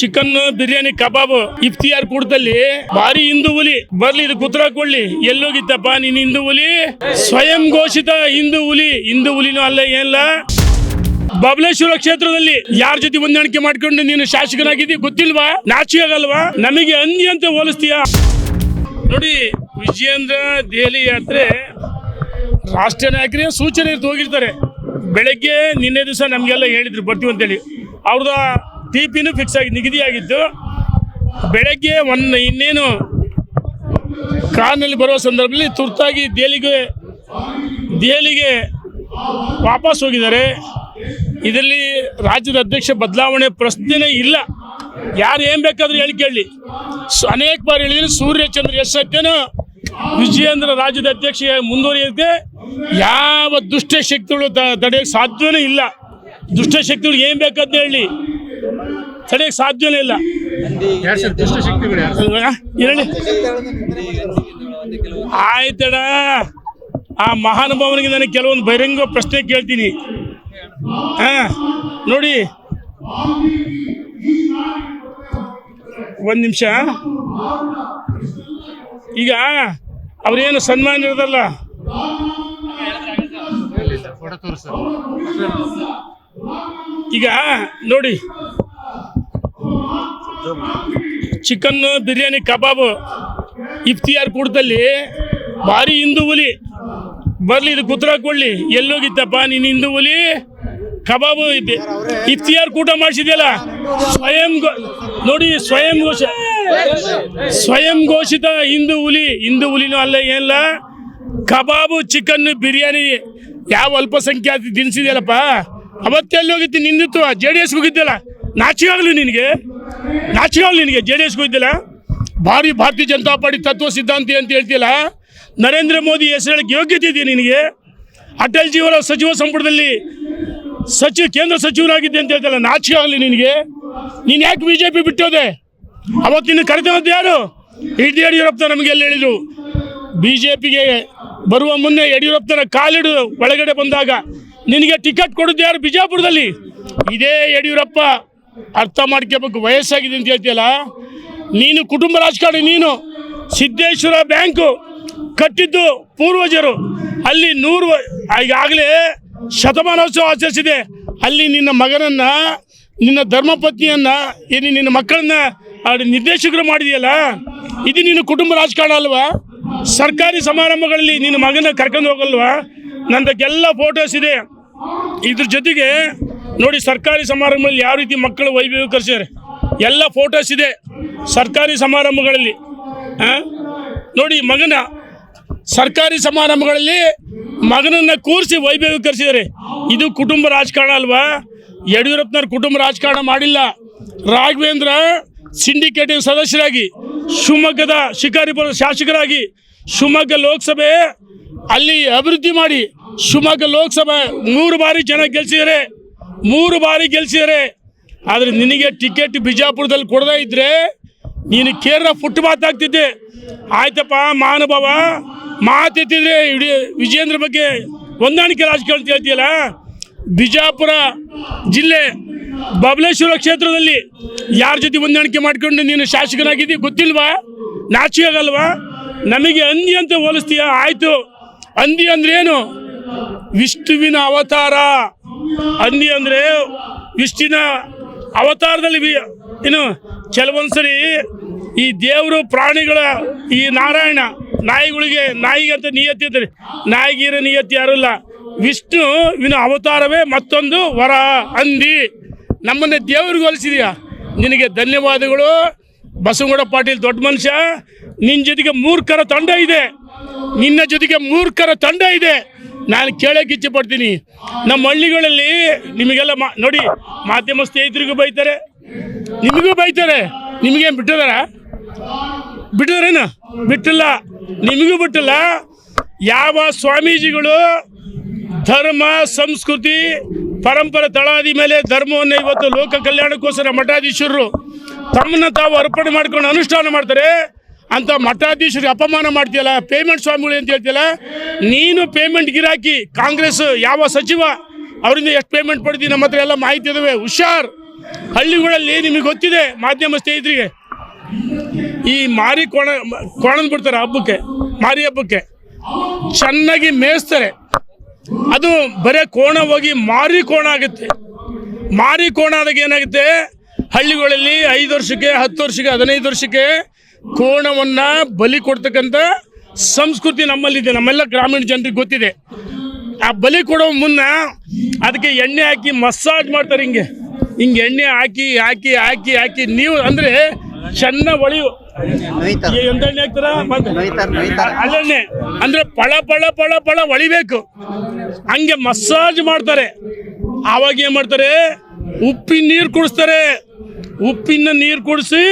Chicken biryani kebab iftar ಕೂಡದಲ್ಲಿ ಭಾರಿ ಹಿಂದೂ ಹುಲಿ ಬರ್ಲಿ, ಇದು ಕುತ್ರಕೊಳ್ಳಿ ಕೊಡ್ಲಿ. ಎಲ್ಲೋಗಿತ್ತಪ್ಪ ನೀನ್ ಹಿಂದೂ ಹುಲಿ? ಸ್ವಯಂ ಘೋಷಿತ ಹಿಂದೂ ಹುಲಿ. ಹಿಂದೂ ಹುಲಿನೂ ಅಲ್ಲ, ಏನಿಲ್ಲ. ಬಬಲೇಶ್ವರ ಕ್ಷೇತ್ರದಲ್ಲಿ ಯಾರ ಜೊತೆ ಹೊಂದಾಣಿಕೆ ಮಾಡ್ಕೊಂಡು ನೀನು ಶಾಸಕನಾಗಿದ್ದಿ ಗೊತ್ತಿಲ್ವಾ? ನಾಚಿ ಆಗಲ್ವಾ ನಮಗೆ ಅಂದಿ ಅಂತ ಹೋಲಿಸ್ತೀಯ? ನೋಡಿ, ವಿಜಯೇಂದ್ರ ದೆಹಲಿ ಯಾತ್ರೆ ರಾಷ್ಟ್ರೀಯ ನಾಯಕರೇ ಸೂಚನೆ ಹೋಗಿರ್ತಾರೆ. ಬೆಳಗ್ಗೆ ನಿನ್ನೆ ದಿವಸ ನಮಗೆಲ್ಲ ಹೇಳಿದ್ರು ಬರ್ತೀವಿ ಅಂತೇಳಿ ಅವ್ರದ ಟಿ ಪಿನೂ ಫಿಕ್ಸ್ ಆಗಿ ನಿಗದಿ ಆಗಿತ್ತು ಬೆಳಗ್ಗೆ ಒನ್ ಇನ್ನೇನು ಕಾರ್ನಲ್ಲಿ ಬರುವ ಸಂದರ್ಭದಲ್ಲಿ ತುರ್ತಾಗಿ ದೇಲಿಗೆ ದೆಹಲಿಗೆ ವಾಪಸ್ ಹೋಗಿದ್ದಾರೆ. ಇದರಲ್ಲಿ ರಾಜ್ಯದ ಅಧ್ಯಕ್ಷ ಬದಲಾವಣೆ ಪ್ರಶ್ನೆನೇ ಇಲ್ಲ. ಯಾರು ಏನು ಬೇಕಾದ್ರೂ ಹೇಳಿ ಕೇಳಿ. ಅನೇಕ ಬಾರಿ ಹೇಳಿದ್ರೆ, ಸೂರ್ಯಚಂದ್ರ ಎಸ್ ಸತ್ಯನ ವಿಜಯೇಂದ್ರ ರಾಜ್ಯದ ಅಧ್ಯಕ್ಷ ಮುಂದುವರಿಯುತ್ತೆ ಯಾವ ದುಷ್ಟ ಶಕ್ತಿಗಳು ತಡೆಯಕ್ಕೆ ಸಾಧ್ಯವೇ ಇಲ್ಲ. ದುಷ್ಟ ಶಕ್ತಿಗಳು ಏನು ಬೇಕಂತ ಹೇಳಿ. ತಡೆಯಕ್ಕೆ ಸಾಧ್ಯವೇ ಇಲ್ಲ. ಆಯ್ತಡ ಆ ಮಹಾನುಭಾವನಿಗೆ ನನಗೆ ಕೆಲವೊಂದು ಬಹಿರಂಗ ಪ್ರಶ್ನೆ ಕೇಳ್ತೀನಿ. ಹಾ ನೋಡಿ. ಒಂದು ನಿಮಿಷ. ಈಗ ಅವ್ರೇನು ಸನ್ಮಾನ ಇರೋದಲ್ಲ? ಈಗ ನೋಡಿ. ಚಿಕನ್, ಬಿರಿಯಾನಿ, ಕಬಾಬ್, ಇಫ್ತಿಯಾರ್ ಕೂಡದಲ್ಲಿ ಭಾರಿ ಹಿಂದೂ ಹುಲಿ. ಬರ್ಲಿ, ಇದು ಕುತ್ರಕೊಳ್ಳಿ ಕೊಡ್ಲಿ. ಎಲ್ಲೋಗಿತ್ತಪ್ಪ ನೀನು ಹಿಂದೂ ಹುಲಿ. ಕಬಾಬ್ ಇಫ್ತಿಯಾರ್ ಕೂಟ ಮಾಡಿಸಿದ್ಯಲ್ಲ? ಸ್ವಯಂ ನೋಡಿ, ಸ್ವಯಂ ಘೋಷ ಸ್ವಯಂ ಘೋಷಿತ ಹಿಂದೂ ಹುಲಿ. ಹಿಂದೂ ಹುಲಿನೂ ಅಲ್ಲ, ಏನಿಲ್ಲ. ಕಬಾಬು, ಚಿಕನ್, ಬಿರಿಯಾನಿ ಯಾವ ಅಲ್ಪಸಂಖ್ಯಾತ ತಿನ್ಸಿದ್ಯಲ್ಲಪ್ಪ ಅವತ್ತೆಲ್ಲಿ ಹೋಗಿತ್ತು ನಿಂದಿತ್ತು? ಜೆ ಡಿ ಎಸ್ ಹೋಗಿದ್ದಲ್ಲ? ನಾಚಿಗಾಗಲಿ ನಿನಗೆ? ನಾಚಿಗಾಗಲಿ ನಿನಗೆ ಜೆ ಡಿ ಎಸ್ಗೂ ಇದ್ದಿಲ್ಲ? ಭಾರಿ ಭಾರತೀಯ ಜನತಾ ಪಾರ್ಟಿ ತತ್ವ ಸಿದ್ಧಾಂತಿ ಅಂತ ಹೇಳ್ತಿಲ್ಲ ನರೇಂದ್ರ ಮೋದಿ ಹೆಸರು ಹೇಳಕ್ಕೆ ಯೋಗ್ಯತೆ ಇದೆಯಾ ನಿನಗೆ? ಅಟಲ್ ಅವರ ಸಚಿವ ಸಂಪುಟದಲ್ಲಿ ಸಚಿವ ಕೇಂದ್ರ ಸಚಿವರಾಗಿದ್ದೆ ಅಂತ ಹೇಳ್ತಲ್ಲ ನಾಚಿಕೆ ಆಗಲಿ ನಿನಗೆ? ನೀನು ಯಾಕೆ ಬಿ ಜೆ ಪಿ ಬಿಟ್ಟೋದೆ? ಅವತ್ತಿನ ಕರೆದವದ್ದು ಯಾರು? ಇಡೀ ಯಡಿಯೂರಪ್ಪ ನಮಗೆ ಎಲ್ಲಿ ಹೇಳಿದರು? ಬಿ ಜೆ ಪಿಗೆ ಬರುವ ಮುನ್ನೆ ಯಡಿಯೂರಪ್ಪನ ಕಾಲಿಡು ಒಳಗಡೆ ಬಂದಾಗ, ನಿನಗೆ ಟಿಕೆಟ್ ಕೊಡೋದು ಯಾರು ಬಿಜಾಪುರದಲ್ಲಿ? ಇದೇ ಯಡಿಯೂರಪ್ಪ. ಅರ್ಥ ಮಾಡ್ಕೋಬೇಕು, ವಯಸ್ಸಾಗಿದೆ ಅಂತ ಹೇಳ್ತೀಯಲ್ಲ? ನೀನು ಕುಟುಂಬ ರಾಜಕಾರಣಿ, ನೀನು ಸಿದ್ದೇಶ್ವರ ಬ್ಯಾಂಕು ಕಟ್ಟಿದ್ದು ಪೂರ್ವಜರು. ಅಲ್ಲಿ ನೂರು ಈಗಾಗಲೇ ಶತಮಾನೋತ್ಸವ ಆಚರಿಸಿದೆ. ಅಲ್ಲಿ ನಿನ್ನ ಮಗನನ್ನ, ನಿನ್ನ ಧರ್ಮಪತ್ನಿಯನ್ನ ಏನು ನಿನ್ನ ಮಕ್ಕಳನ್ನ ನಿರ್ದೇಶಕರು ಮಾಡಿದೆಯಲ್ಲ? ಇದು ನಿನ್ನ ಕುಟುಂಬ ರಾಜಕಾರಣ ಅಲ್ವಾ? ಸರ್ಕಾರಿ ಸಮಾರಂಭಗಳಲ್ಲಿ ನಿನ್ನ ಮಗನ ಕರ್ಕೊಂಡು ಹೋಗಲ್ವಾ? ನಂದಕ್ಕೆಲ್ಲ ಫೋಟೋಸ್ ಇದೆ. ಇದ್ರ ಜೊತೆಗೆ ನೋಡಿ ಸರ್ಕಾರಿ ಸಮಾರಂಭದಲ್ಲಿ ಯಾವ ರೀತಿ ಮಕ್ಕಳು ವೈಭವೀಕರಿಸಿದ್ದಾರೆ? ಎಲ್ಲ ಫೋಟೋಸ್ ಇದೆ ಸರ್ಕಾರಿ ಸಮಾರಂಭಗಳಲ್ಲಿ? ನೋಡಿ ಮಗನ ಸರ್ಕಾರಿ ಸಮಾರಂಭಗಳಲ್ಲಿ ಮಗನನ್ನ ಕೂರಿಸಿ ವೈಭವೀಕರಿಸಿದ್ದಾರೆ. ಇದು ಕುಟುಂಬ ರಾಜಕಾರಣ ಅಲ್ವಾ? ಯಡಿಯೂರಪ್ಪನವ್ರ ಕುಟುಂಬ ರಾಜಕಾರಣ ಮಾಡಿಲ್ಲ. ರಾಘವೇಂದ್ರ ಸಿಂಡಿಕೇಟಿವ್ ಸದಸ್ಯರಾಗಿ, ಶಿವಮೊಗ್ಗದ ಶಿಕಾರಿಪುರದ ಶಾಸಕರಾಗಿ, ಶಿವಮೊಗ್ಗ ಲೋಕಸಭೆ ಅಲ್ಲಿ ಅಭಿವೃದ್ಧಿ ಮಾಡಿ, ಶಿವಮೊಗ್ಗ ಲೋಕಸಭೆ ಮೂರು ಬಾರಿ ಜನ ಗೆಲ್ಸಿದ್ದಾರೆ. ಮೂರು ಬಾರಿ ಗೆಲ್ಸಿದ್ದಾರೆ ಆದರೆ ನಿನಗೆ ಟಿಕೆಟ್ ಬಿಜಾಪುರದಲ್ಲಿ ಕೊಡದೇ ಇದ್ರೆ ನೀನು ಕೇರಳ ಫುಟ್ ಮಾತಾಗ್ತಿದ್ದೆ ಆಯ್ತಪ್ಪ, ಮಹಾನುಭಾವ, ಮಾತೆತ್ತಿದ್ರೆ ಇಡೀ ವಿಜೇಂದ್ರ ಬಗ್ಗೆ ಹೊಂದಾಣಿಕೆ ರಾಜಕಾರಣ ಅಂತ ಹೇಳ್ತೀಯಲ್ಲ, ಬಿಜಾಪುರ ಜಿಲ್ಲೆ ಬಬಲೇಶ್ವರ ಕ್ಷೇತ್ರದಲ್ಲಿ ಯಾರ ಜೊತೆ ಹೊಂದಾಣಿಕೆ ಮಾಡ್ಕೊಂಡು ನೀನು ಶಾಸಕನಾಗಿದ್ದಿ ಗೊತ್ತಿಲ್ವಾ? ನಾಚಿಕೆ ಆಗಲ್ವಾ? ನಮಗೆ ಅಂದಿ ಅಂತ ಹೋಲಿಸ್ತೀಯ? ಆಯ್ತು. ಅಂದಿ ಅಂದ್ರೇನು? ವಿಷ್ಣುವಿನ ಅವತಾರ. ಅಂದಿ ಅಂದ್ರೆ ವಿಷ್ಣುವಿನ ಅವತಾರದಲ್ಲಿ ಏನು ಕೆಲವೊಂದ್ಸರಿ ಈ ದೇವರು ಪ್ರಾಣಿಗಳ ಈ ನಾರಾಯಣ ನಾಯಿಗಳಿಗೆ ನಾಯಿಗೆ ಅಂತ ನಿಯತಿ ನಿಯತ್ತಿ ನಾಯಿಗಿರೋ ಇಲ್ಲ ವಿಷ್ಣು ವಿನ ಅವತಾರವೇ ಮತ್ತೊಂದು ವರ ಅಂದಿ ನಮ್ಮನ್ನೇ ದೇವ್ರಿಗೆ ಹೋಲಿಸಿದೀಯ? ನಿನಗೆ ಧನ್ಯವಾದಗಳು. ಬಸವಗೌಡ ಪಾಟೀಲ್ ದೊಡ್ಡ ಮನುಷ್ಯ ನಿನ್ನ ಜೊತೆಗೆ ಮೂರ್ಖರ ತಂಡ ಇದೆ. ನಿನ್ನ ಜೊತೆಗೆ ಮೂರ್ಖರ ತಂಡ ಇದೆ. ನಾನು ಕೇಳೋಕೆ ಇಚ್ಛೆ ಪಡ್ತೀನಿ ನಮ್ಮ ಹಳ್ಳಿಗಳಲ್ಲಿ ನಿಮಗೆಲ್ಲ ಮಾ, ನೋಡಿ, ಮಾಧ್ಯಮ ಸ್ನೇಹಿತರಿಗೂ ಬೈತಾರೆ. ನಿಮಗೂ ಬೈತಾರೆ. ನಿಮಗೇನು ಬಿಟ್ಟಿದಾರ? ಬಿಟ್ಟಿದಾರೇನು? ಬಿಟ್ಟಿಲ್ಲ. ನಿಮಗೂ ಬಿಟ್ಟಿಲ್ಲ. ಯಾವ ಸ್ವಾಮೀಜಿಗಳು ಧರ್ಮ, ಸಂಸ್ಕೃತಿ, ಪರಂಪರೆ ತಳಾದಿ ಮೇಲೆ ಧರ್ಮವನ್ನು ಇವತ್ತು ಲೋಕ ಕಲ್ಯಾಣಕ್ಕೋಸ್ಕರ ಮಠಾಧೀಶರು ತಮ್ಮನ್ನ ತಾವು ಅರ್ಪಣೆ ಮಾಡ್ಕೊಂಡು ಅನುಷ್ಠಾನ ಮಾಡ್ತಾರೆ. ಅಂತ ಮಠಾಧೀಶರಿಗೆ ಅಪಮಾನ ಮಾಡ್ತೀಯಲ್ಲ ಪೇಮೆಂಟ್ ಸ್ವಾಮಿಗಳು ಅಂತ ಹೇಳ್ತೀಯಲ್ಲ, ನೀನು ಪೇಮೆಂಟ್ ಗಿರಾಕಿ, ಕಾಂಗ್ರೆಸ್ ಯಾವ ಸಚಿವ, ಅವರಿಂದ ಎಷ್ಟು ಪೇಮೆಂಟ್ ಪಡ್ತೀನಿ ನಮ್ಮ ಹತ್ರ ಎಲ್ಲ ಮಾಹಿತಿ ಇದಾವೆ, ಹುಷಾರ್. ಹಳ್ಳಿಗಳಲ್ಲಿ ನಿಮಗೆ ಗೊತ್ತಿದೆ ಮಾಧ್ಯಮ ಸ್ನೇಹಿತರಿಗೆ. ಈ ಮಾರಿ ಕೋಣ ಕೋಣನ್ ಬಿಡ್ತಾರೆ ಹಬ್ಬಕ್ಕೆ, ಮಾರಿ ಹಬ್ಬಕ್ಕೆ. ಚೆನ್ನಾಗಿ ಮೇಯಿಸ್ತಾರೆ. ಅದು ಬರೇ ಕೋಣ ಹೋಗಿ ಮಾರಿ ಕೋಣ ಆಗುತ್ತೆ. ಮಾರಿ ಕೋಣ ಆದಾಗ ಏನಾಗುತ್ತೆ? ಹಳ್ಳಿಗಳಲ್ಲಿ ಐದು ವರ್ಷಕ್ಕೆ, ಹತ್ತು ವರ್ಷಕ್ಕೆ, ಹದಿನೈದು ವರ್ಷಕ್ಕೆ ಕೋಣವನ್ನ ಬಲಿ ಕೊಡ್ತಕ್ಕಂಥ ಸಂಸ್ಕೃತಿ ನಮ್ಮಲ್ಲಿದೆ. ನಮ್ಮೆಲ್ಲ ಗ್ರಾಮೀಣ ಜನರಿಗೆ ಗೊತ್ತಿದೆ. ಆ ಬಲಿ ಕೊಡೋ ಮುನ್ನ ಅದಕ್ಕೆ ಎಣ್ಣೆ ಹಾಕಿ ಮಸಾಜ್ ಮಾಡ್ತಾರೆ ಹಿಂಗೆ. ಹಿಂಗೆ ಎಣ್ಣೆ ಹಾಕಿ ಹಾಕಿ ಹಾಕಿ ಹಾಕಿ ನೀವು ಅಂದ್ರೆ ಚೆನ್ನ ಒಳಿಯು ಎಂತೆಣ್ಣೆ ಎಂತ ಎಣ್ಣೆ ಹಾಕ್ತಾರ? ಅಲ್ಲೆಣ್ಣೆ. ಅಂದ್ರೆ ಪಳ ಪಳ ಪಳ ಪಳ ಒಳಿಬೇಕು. ಹಂಗೆ ಮಸಾಜ್ ಮಾಡ್ತಾರೆ. ಆವಾಗ ಏನ್ ಮಾಡ್ತಾರೆ? ಉಪ್ಪಿನ ನೀರು ಕುಡಿಸ್ತಾರೆ. ಉಪ್ಪಿನ ನೀರು ಕುಡಿಸಿ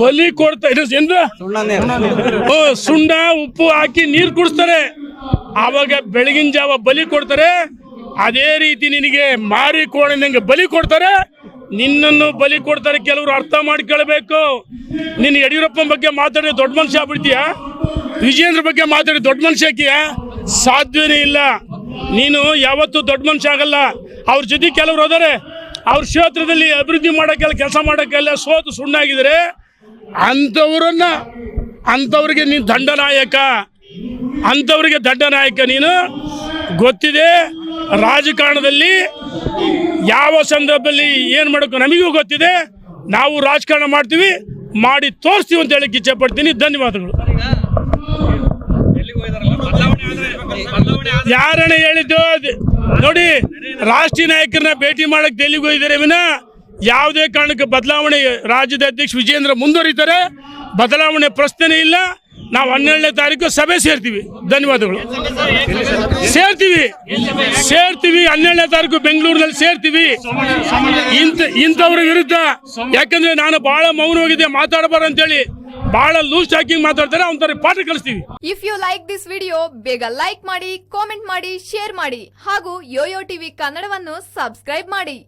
ಬಲಿ ಕೊಡ್ತಾ ಇದು ಸುಂಡ ಉಪ್ಪು ಹಾಕಿ ನೀರು ಕುಡಿಸ್ತಾರೆ. ಆವಾಗ ಬೆಳಗಿನ ಜಾವ ಬಲಿ ಕೊಡ್ತಾರೆ. ಅದೇ ರೀತಿ ನಿನಗೆ ಮಾರಿ ನಿಂಗೆ ಬಲಿ ಕೊಡ್ತಾರೆ. ನಿನ್ನನ್ನು ಬಲಿ ಕೊಡ್ತಾರೆ ಕೆಲವರು ಅರ್ಥ ಮಾಡ್ಕೊಳ್ಬೇಕು. ನಿನ್ನ ಯಡಿಯೂರಪ್ಪನ ಬಗ್ಗೆ ಮಾತಾಡಿ ದೊಡ್ಡ ಮನುಷ್ಯ ಆಗ್ಬಿಡ್ತೀಯ? ವಿಜೇಂದ್ರ ಬಗ್ಗೆ ಮಾತಾಡಿ ದೊಡ್ಡ ಮನುಷ್ಯ ಹಾಕಿಯ ಸಾಧ್ಯವೇ ಇಲ್ಲ. ನೀನು ಯಾವತ್ತೂ ದೊಡ್ಡ ಮನುಷ್ಯ ಆಗಲ್ಲ. ಅವ್ರ ಜೊತೆ ಕೆಲವರು ಹೋದರೆ ಅವ್ರ ಕ್ಷೇತ್ರದಲ್ಲಿ ಅಭಿವೃದ್ಧಿ ಮಾಡೋಕ್ಕೆಲ್ಲ ಕೆಲಸ ಮಾಡೋಕ್ಕೆಲ್ಲ ಸೋತು ಸುಣ್ಣಾಗಿದ್ದಾರೆ. ಅಂಥವ್ರನ್ನ, ಅಂಥವ್ರಿಗೆ ನೀನು ದಂಡನಾಯಕ ಅಂಥವ್ರಿಗೆ ದಂಡನಾಯಕ ನೀನು. ಗೊತ್ತಿದೆ, ರಾಜಕಾರಣದಲ್ಲಿ ಯಾವ ಸಂದರ್ಭದಲ್ಲಿ ಏನು ಮಾಡಬೇಕು ನಮಗೂ ಗೊತ್ತಿದೆ. ನಾವು ರಾಜಕಾರಣ ಮಾಡ್ತೀವಿ, ಮಾಡಿ ತೋರಿಸ್ತೀವಿ ಅಂತ ಹೇಳಕ್ಕೆ ಇಚ್ಛೆ ಪಡ್ತೀನಿ. ಧನ್ಯವಾದಗಳು. ಯಾರನ್ನ ಹೇಳಿದ್ದು ನೋಡಿ, ರಾಷ್ಟ್ರೀಯ ನಾಯಕರನ್ನ ಭೇಟಿ ಮಾಡಕ್ಕೆ ಡೆಲ್ಲಿಗೆ ಹೋಗಿದ್ದಾರೆ ವಿನ. ಯಾವುದೇ ಕಾರಣಕ್ಕೆ ಬದಲಾವಣೆ ರಾಜ್ಯದ ಅಧ್ಯಕ್ಷ ವಿಜೇಂದ್ರ ಮುಂದುವರಿತಾರೆ. ಬದಲಾವಣೆ ಪ್ರಶ್ನೆನೇ ಇಲ್ಲ. ನಾವು ಹನ್ನೆರಡನೇ ತಾರೀಕು ಸಭೆ ಸೇರ್ತೀವಿ. ಧನ್ಯವಾದಗಳು. ಸೇರ್ತೀವಿ. ಸೇರ್ತೀವಿ. ಹನ್ನೆರಡನೇ ತಾರೀಕು ಬೆಂಗಳೂರಿನಲ್ಲಿ ಸೇರ್ತೀವಿ. ಇಂಥ, ಇಂಥವ್ರ ವಿರುದ್ಧ, ಯಾಕಂದ್ರೆ ನಾನು ಬಹಳ ಮೌನವಾಗಿದ್ದೆ ಮಾತಾಡಬಾರ್ದು ಅಂತೇಳಿ ಬಹಳ ಲೂಸ್ ಟಾಕಿಂಗ್ ಮಾತಾಡ್ತಾರೆ ಅವ್ರ ಪಾಠ ಕಳಿಸ್ತೀವಿ if you like this video ಬೇಗ ಲೈಕ್ ಮಾಡಿ ಕಾಮೆಂಟ್ ಮಾಡಿ ಶೇರ್ ಮಾಡಿ ಹಾಗೂ ಯೋಯೋ ಟಿವಿ ಕನ್ನಡವನ್ನು ಸಬ್ಸ್ಕ್ರೈಬ್ ಮಾಡಿ.